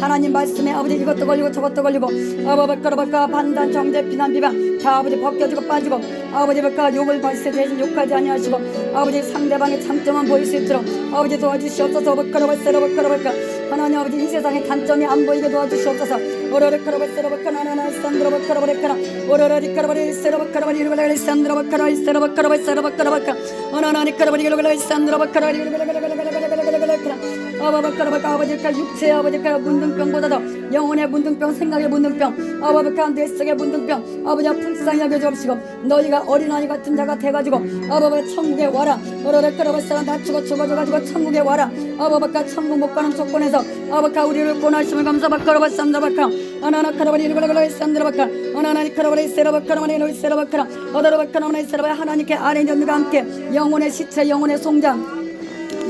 하나님 말씀에 아버지 이것도 걸리고 저것도 걸리고 바카 판단 정죄 비난 비방 다 아버지 벗겨지고 빠지고 아버지 바카 욕을 발세 대신 욕하지 아니하시고 아버지 상대방의 장점만 보일 수 있도록 아버지 도와주시옵소서 바카 하나님 아버지 이 세상의 단점이 안 보이게 도와주시옵소서. 오로르 카라 바사라 바 카 나나나 산드라 바 카라 바레카라. 오로르 카라바리 세라 바 카라 바리 루벨라 산드라 바 카라 세라 바 카라 바사라 바 카라 바카 하나나니 카라바리 루벨라 산드라 바 카라 아바바카라바카 아버지가 육체의 아버지가 문둥병보다도 영혼의 문둥병 생각의 문둥병 아바바카 뇌 속의 문둥병 아버지 불쌍히 여겨 주옵시고 너희가 어린아이 같은 자가 돼가지고 아바바 천국에 와라. 어라라카라바사라 낮추고 죽어져가지고 천국에 와라. 아바바카 천국 못 가는 조건에서 아바카 우리를 권하심을 감사바카라바 산드라바카. 아나나카라바리 루벨라 산드라바카. 아나나니 카라바리 세라바카라마니 노이 세라바카라. 어다라바카라마니 세라바 하나님께 아래 연과 함께 영혼의 시체 영혼의 송장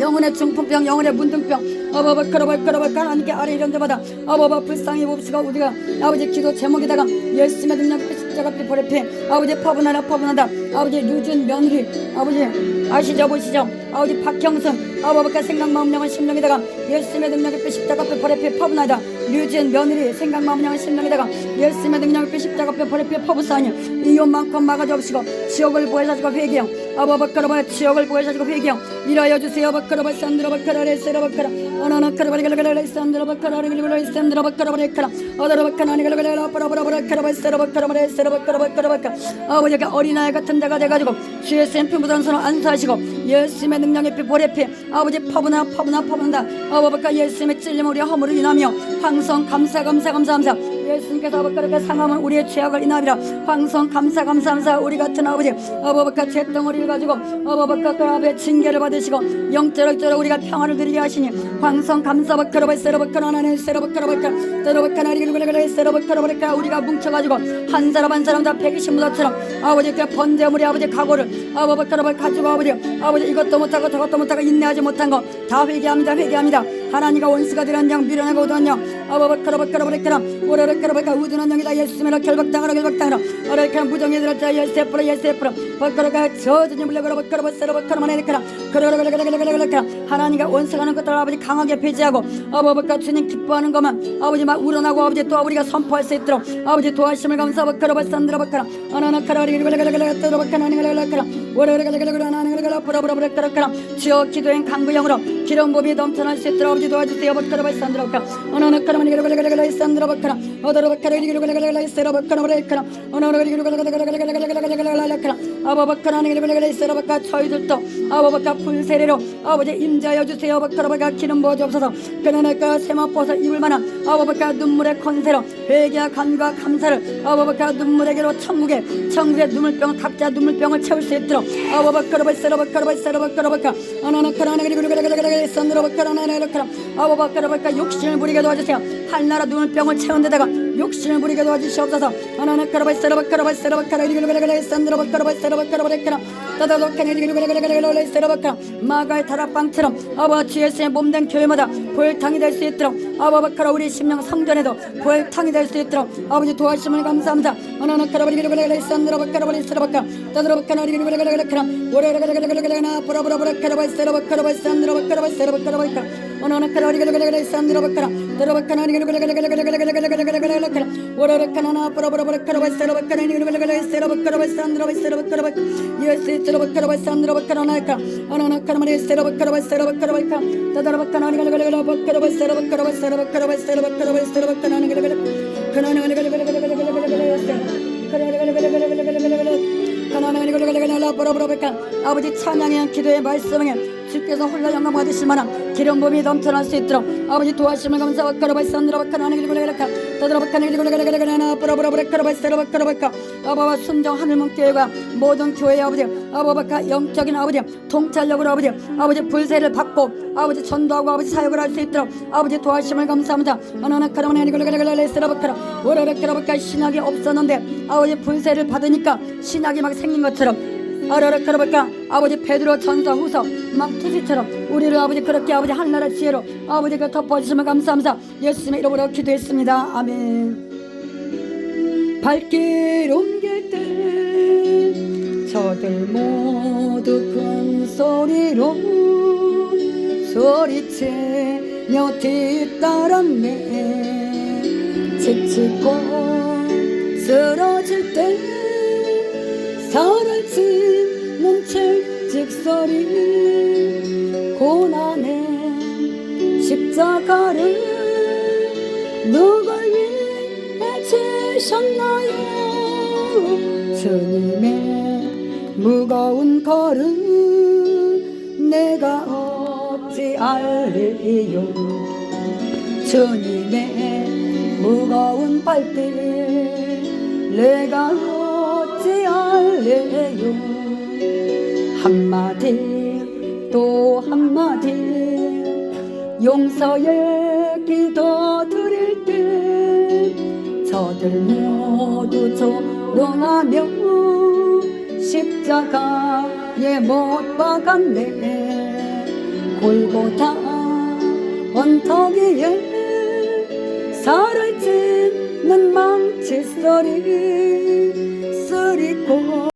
영혼의 중풍병, 영혼의 문둥병, 아바바 카라바카라바카 하나님께 아래 이런 데마다 아바바 불쌍히 봅시가 우리가 아버지 기도 제목에다가 열심히 능력 십자가 피 보레피. 아버지 파분하라 파분하다. 아버지 유준 며느리 아버지 아시죠 보시죠 아버지 박형선 아바바카 생각 마음 영혼 심령에다가 열심히 능력의 피 십자가 피 보레피 파분하다 류진 며느리 생각 마음 영혼 심령에다가 열심히 능력의 피 십자가 피 보레피 파부사니 이혼만큼 막아주옵시고 지옥을 보여주시고 회개요 아바바카라바 지옥을 보여주시고 회개요 일하여 주세요 바카라바 산드라바카라레 세라바카라 아나나카라바리갈갈레 산드라바카라레 산드라바카라바레카라 어다라바카나니갈갈레라 빠라바라바라카라바 세라바카라바레 세라바카라바카라바카 아버지가 어린아이 같은 자가 돼가지고 주의 샘피 무단선을 안수하시고 예수님의 능력의 피 보레피 아버지 파부나 파부나 파분다. 아바바카 예수님의 찔림 우리 허물을 인하며 황성 감사 감사 감사 감사 예수님께서 아버지께 상함은 우리의 죄악을 인하리라. 황성 감사 감사 감사 우리 같은 아버지 아버지가 죄덩어리를 가지고 아버지가 그 앞에 징계를 받으시고 영적으로 우리가 평화를 드리게 하시니 황성 감사 박카라바 세라바카라 나네 세라바카라바카 세라바카나리글글글 세라바카라바카 우리가 뭉쳐가지고 한 사람 한 사람 다 백이신무다처럼 아버지께 번제물이 아버지 각오를 아버지카라바 가지고 아버지 아버지 이것도 못하고 저것도 못하고 인내하지 못한 거 다 회개합니다 회개합니다. 하나님과 원수가 되는 양 미련하고 우둔한 양 아바바카라바카라바레카라 오라라카라바카 우둔한 영이다. 예수님이라 결박당하라 결박당하라 아라카 무정에 들었자 예세프라 예세프라 바카라가 저주님 물려가라바카라바 세라바카라마네카라 그라라가라가라가라가라 하나님과 원수하는 것들 아버지 강하게 배제하고 아바바카 주님 기뻐하는 것만 아버지 막 우러나고 아버지 또 우리가 선포할 수 있도록 아버지 도와심을 감사바카라바 산드라바카라 아나나카라리리바라가라가라가라바카나니가라가라카라 오라가라가라가라나니 가라 보라보라보라가라가라 주여 기도행 강구형으로 기름 부비 넘쳐날 수 있도록 아버지 도와주세요 바카라바 산드라바카 아나나카라마니 가라가라가라가라 산드라바카라 어다라바카라리가라가라가라가라 세라바카라바라가라 어나라가라가라가라가라가라가라가라가라 아바바카라니 가라가라가라 세라바카 저희들도 아바바카 풀세례로 아버지 임자여 주세요 바카라바카 기름 부어주옵소서 그나나까 세마포서 입을 만한 아바바카 눈물의 컨세로 회개와 간과 감사를 아바바카 눈물에게로 천국에 천국의 눈물병 각자 눈물병을 채울 수 있도록 아바바카라바 세라바카라바 세라 Yok şimdi buraya doğacağız ya. 한나라 눈을 병을 채운 데다가 욕심을 부리게 도와주시옵소서 하나나 카라바이세라바카라바이세라바카라 이리그르그르그르세라바카라바이세라바카라바이카라 따다도카니 이리그르그르그르세라바카 마가의 타락방처럼 아버 지 예수의 몸된 교회마다 불탕이 될 수 있도록 아버바카라 우리 심령 성전에도 불탕이 될 수 있도록 아버지 도와주심을 감사합니다 하나나 카라바이리그르그르세라바카라바이세라바카 따다도카니 이리그르그르그르세라바카라 오레그르그르그르나 보라보라보라 카라바이세라바카라바이세라바카라바이세라바카라바이카 아버지 찬양의 기도의 말씀에 주께서 홀라 영광 받으실 만한 기름 부음이 넘쳐날 수 있도록 아버지 도와주심을 감사와 카라바이산드라 바카나니글글글글카 따드라 바카나니글글글글글나 브라브라브라카라바이스라 바카라바카 아바와 순정 하늘문 교회가 모든 교회 아버지 아바바카 영적인 아버지 통찰력으로 아버지 아버지 불세를 받고 아버지 전도하고 아버지 사역을 할 수 있도록 아버지 도와주심을 감사합니다. 아나나 카라마니글글글글레스라 바카라 오라라카라바카 신학이 없었는데 아버지 불세를 받으니까 신학이 막 생긴 것처럼 아라라카라바카 아버지 베드로 전서 후서 막 투지처럼 우리를 아버지 그렇게 아버지 하늘나라 지혜로 아버지가 덮어주시면 감사합니다 예수님의 이름으로 기도했습니다. 아멘. 발길 옮길 때 저들 모두 큰 소리로 소리치며 뒤따랐네. 지치고 쓰러질 때 사라지는 채찍소리 고난의 십자가를 누굴 위해 지셨나요? 주님의 무거운 걸음 내가 어찌 알리요. 주님의 무거운 발길 내가 어찌 알래요 한마디 또 한마디. 용서의 기도 드릴 때 저들 모두 조롱하며 십자가에 못 박았네. 골고다 언덕 위에 살을 찢는 망치 소리 쓰리고